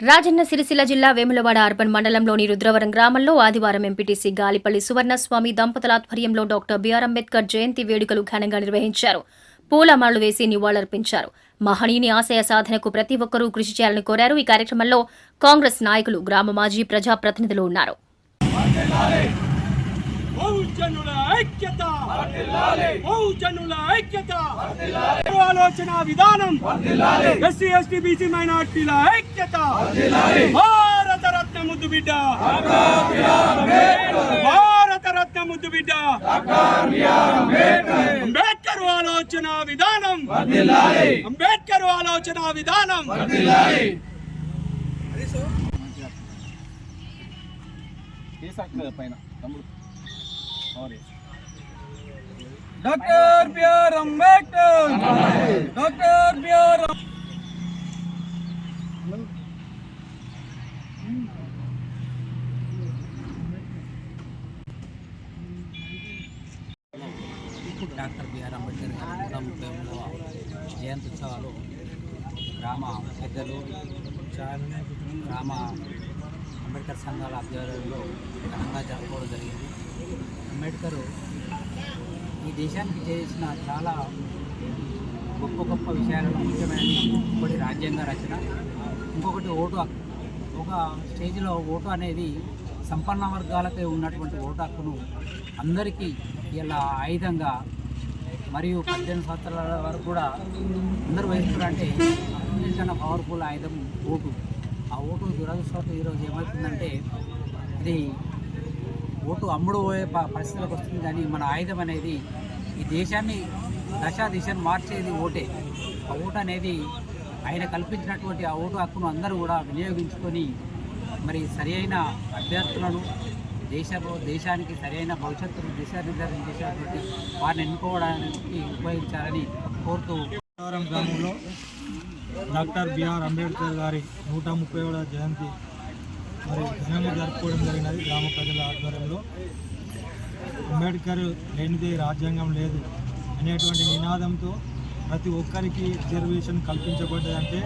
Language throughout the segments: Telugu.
రాజన్న సిరిసిల్ల జిల్లా వేములవాడ అర్బన్ మండలంలోని రుద్రవరం గ్రామంలో ఆదివారం ఎంపీటీసీ గాలిపల్లి సువర్ణస్వామి దంపతుల ఆధ్వర్యంలో డాక్టర్ బిఆర్ అంబేద్కర్ జయంతి వేడుకలు ఘనంగా నిర్వహించారు. పూలమాలలు వేసి నివాళులర్పించారు. మహనీయుని ఆశయ సాధనకు ప్రతి ఒక్కరూ కృషి చేయాలని కోరారు. ఈ కార్యక్రమంలో కాంగ్రెస్ నాయకులు గ్రామ మాజీ ప్రజాప్రతినిధులు ఉన్నారు. బహుజనుల ఐక్యత. బహుజనుల ఐక్యత. ఆలోచన విధానం. ఎస్సీ ఎస్టీ బీసీ మైనార్టీల ఐక్యత. భారత రత్న ముద్దు బిడ్డ. భారత రత్న ముద్దు బిడ్డ. అంబేద్కర్. ఆలోచన విధానం. అంబేద్కర్ ఆలోచన విధానం. పైన? తమ్ముడు. Doctor BR Ambedkar. Doctor BR doctor BR Ambedkar గారి నూట ముప్పై మూడవ గ్రామ పెద్దలు గ్రామ అంబేద్కర్ సంఘాల ఆధ్వర్యంలో ఘనంగా జరుపుకోవడం జరిగింది. అంబేద్కర్ ఈ దేశానికి చేసిన చాలా గొప్ప గొప్ప విషయాలలో ముఖ్యమైన ఒకటి రాజ్యాంగ రచన. ఇంకొకటి ఓటు హక్కు. ఒక స్టేజ్లో ఓటు అనేది సంపన్న వర్గాలకే ఉన్నటువంటి ఓటు హక్కును అందరికీ ఇలా ఆయుధంగా మరియు పద్దెనిమిది సంవత్సరాల వరకు కూడా అందరూ వహిస్తున్నారంటే అన్నిటికన్నా పవర్ఫుల్ ఆయుధం ఓటు. ఆ ఓటు దురదృష్టం ఈరోజు ఏమవుతుందంటే ఇది ఓటు అమ్ముడు పోయే ప- పరిస్థితులకు వస్తుంది కానీ మన ఆయుధం అనేది ఈ దేశాన్ని దశా దిశను మార్చేది ఓటే. ఆ ఓటు అనేది ఆయన కల్పించినటువంటి ఆ ఓటు హక్కును అందరూ కూడా వినియోగించుకొని మరి సరి అయిన అభ్యర్థులను దేశ దేశానికి సరైన భవిష్యత్తును దిశానిర్దేశం చేసేటువంటి వారిని ఎన్నుకోవడానికి ఉపయోగించాలని కోరుతూ గ్రామంలో డాక్టర్ బిఆర్ అంబేద్కర్ గారి నూట ముప్పై జయంతి మరి ఘనంగా జరుపుకోవడం జరిగినది గ్రామ ప్రజల ఆధ్వర్యంలో. అంబేద్కర్ లేనిదే రాజ్యాంగం లేదు అనేటువంటి నినాదంతో ప్రతి ఒక్కరికి రిజర్వేషన్ కల్పించబడ్డదంటే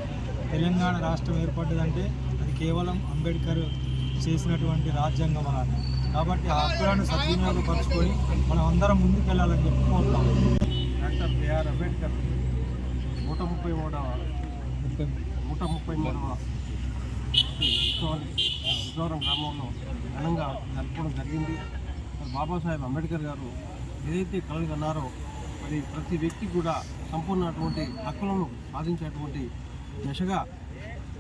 తెలంగాణ రాష్ట్రం ఏర్పడ్డదంటే అది కేవలం అంబేద్కర్ చేసినటువంటి రాజ్యాంగం అన్నది కాబట్టి ఆ హక్కులను సద్వినియోగపరచుకొని మనం అందరం ముందుకు వెళ్ళాలని చెప్పి కోరుతాం. డాక్టర్ బిఆర్ అంబేద్కర్ నూట ముప్పై మూడవ నూట ముప్పై మూడవ. ఉత్సవాన్ని గ్రామంలో ఘనంగా జరుపుకోవడం జరిగింది. మరి బాబాసాహెబ్ అంబేద్కర్ గారు ఏదైతే కళలు కన్నారో మరి ప్రతి వ్యక్తి కూడా సంపూర్ణటువంటి హక్కులను సాధించేటువంటి దశగా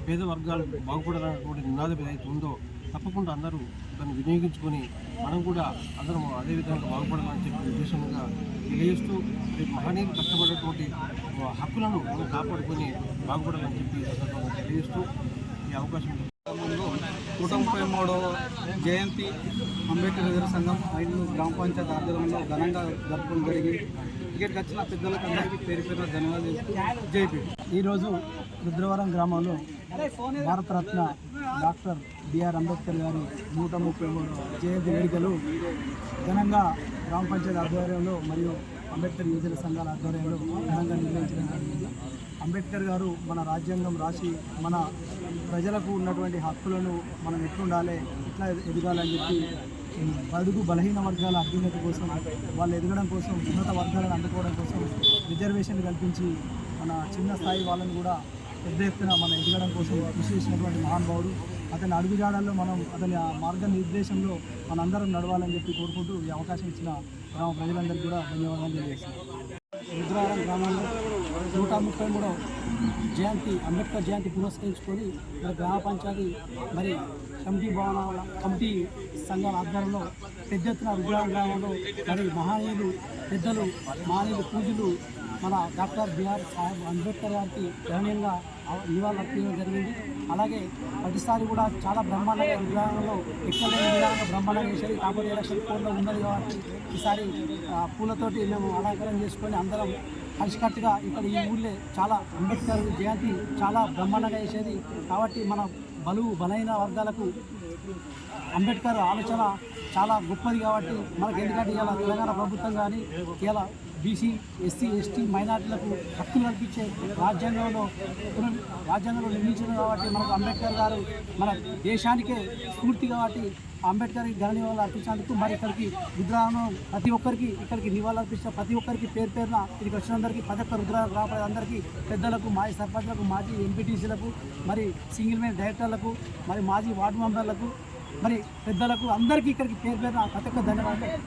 పేద వర్గాలు బాగుపడాలన్నటువంటి నినాదం ఏదైతే ఉందో తప్పకుండా అందరూ దాన్ని వినియోగించుకొని మనం కూడా అందరం అదే విధంగా బాగుపడాలని చెప్పి ఉద్దేశంగా తెలియజేస్తూ రేపు మహనీయులు కష్టపడేటువంటి హక్కులను మనం కాపాడుకొని బాగుపడాలని చెప్పి సందర్భంగా తెలియజేస్తూ ఈ అవకాశం నూట ముప్పై మూడవ జయంతి అంబేద్కర్ విద్యార్థి సంఘం ఐదు గ్రామ పంచాయతీ ఆధ్వర్యంలో ఘనంగా జరుపుకోవడం జరిగింది. ఇక్కడికి వచ్చిన పెద్దలకు అందరికీ పేరు పేరు ధన్యవాదాలు జైపీ ఈరోజు రుద్రవరం గ్రామంలో భారతరత్న డాక్టర్ బిఆర్ అంబేద్కర్ గారి నూట ముప్పై మూడు జయంతి వేడుకలు ఘనంగా గ్రామ పంచాయతీ ఆధ్వర్యంలో మరియు అంబేద్కర్ యువజన సంఘాల ఆధ్వర్యంలో ఘనంగా నిర్వహించడం జరిగింది. అంబేద్కర్ గారు మన రాజ్యాంగం రాసి మన ప్రజలకు ఉన్నటువంటి హక్కులను మనం ఎట్లుండాలి ఎట్లా ఎదగాలని చెప్పి బడుగు బలహీన వర్గాల అభ్యున్నతి కోసం వాళ్ళు ఎదగడం కోసం ఉన్నత వర్గాలను అందుకోవడం కోసం రిజర్వేషన్ కల్పించి మన చిన్న స్థాయి వాళ్ళని కూడా పెద్ద ఎత్తున మన ఎదగడం కోసం కృషి చేసినటువంటి మహానుభావుడు అతని అడుగుజాడల్లో మనం అతని ఆ మార్గ నిర్దేశంలో మనందరం నడవాలని చెప్పి కోరుకుంటూ ఈ అవకాశం ఇచ్చిన గ్రామ ప్రజలందరికీ కూడా ధన్యవాదాలు తెలియజేస్తున్నాను. రుద్రవరం గ్రామంలో నూట ముప్పై మూడవ జయంతి అంబేద్కర్ జయంతి పురస్కరించుకొని మరి గ్రామ పంచాయతీ మరి కమిటీ భవనాల కమిటీ సంఘాల ఆధ్వర్యంలో పెద్ద ఎత్తున రుద్రవరం గ్రామంలో మరి మహానీయులు పెద్దలు మహనీయులు పూజలు మన డాక్టర్ బిఆర్ సాహెబ్ అంబేద్కర్ గారికి గణనీయంగా నివాళులర్పించడం జరిగింది. అలాగే ప్రతిసారి కూడా చాలా బ్రహ్మాండంగా విగ్రహంలో ఎక్కడైన విగ్రహంలో బ్రహ్మాండంగా చేసేది కాకపోతే ఎలక్షన్ కోడ్లో ఉన్నది కాబట్టి ఈసారి పూలతోటి మేము అలంకరణ చేసుకొని అందరం కలిసికట్టుగా ఇక్కడ ఈ ఊళ్ళో చాలా అంబేద్కర్ జయంతి చాలా బ్రహ్మాండంగా చేసేది. కాబట్టి మన బలువు బలైన వర్గాలకు అంబేద్కర్ ఆలోచన చాలా గొప్పది కాబట్టి మనకి ఎందుకంటే ఇలా తెలంగాణ ప్రభుత్వం కానీ ఇలా బీసీ ఎస్సీ ఎస్టీ మైనార్టీలకు హక్కులు కల్పించే రాజ్యాంగంలో రాజ్యాంగంలో నిర్మించడం కాబట్టి మనకు అంబేద్కర్ గారు మన దేశానికే స్ఫూర్తి కాబట్టి అంబేద్కర్ ఘన నివాళులు అర్పించేందుకు మరి ఇక్కడికి రుద్రాను ప్రతి ఒక్కరికి ఇక్కడికి నివాళులు అర్పించిన ప్రతి ఒక్కరికి పేరు పేరున ఇక్కడికి వచ్చినందరికీ ప్రతి ఒక్క రుద్ర గ్రామ అందరికీ పెద్దలకు మాజీ సర్పంచ్లకు మాజీ ఎంపీటీసీలకు మరి సింగిల్ మెయిన్ డైరెక్టర్లకు మరి మాజీ వార్డు మెంబర్లకు మరి పెద్దలకు అందరికీ ఇక్కడికి పేరు పేరున ప్రతి ఒక్క ధన్యవాదాలు.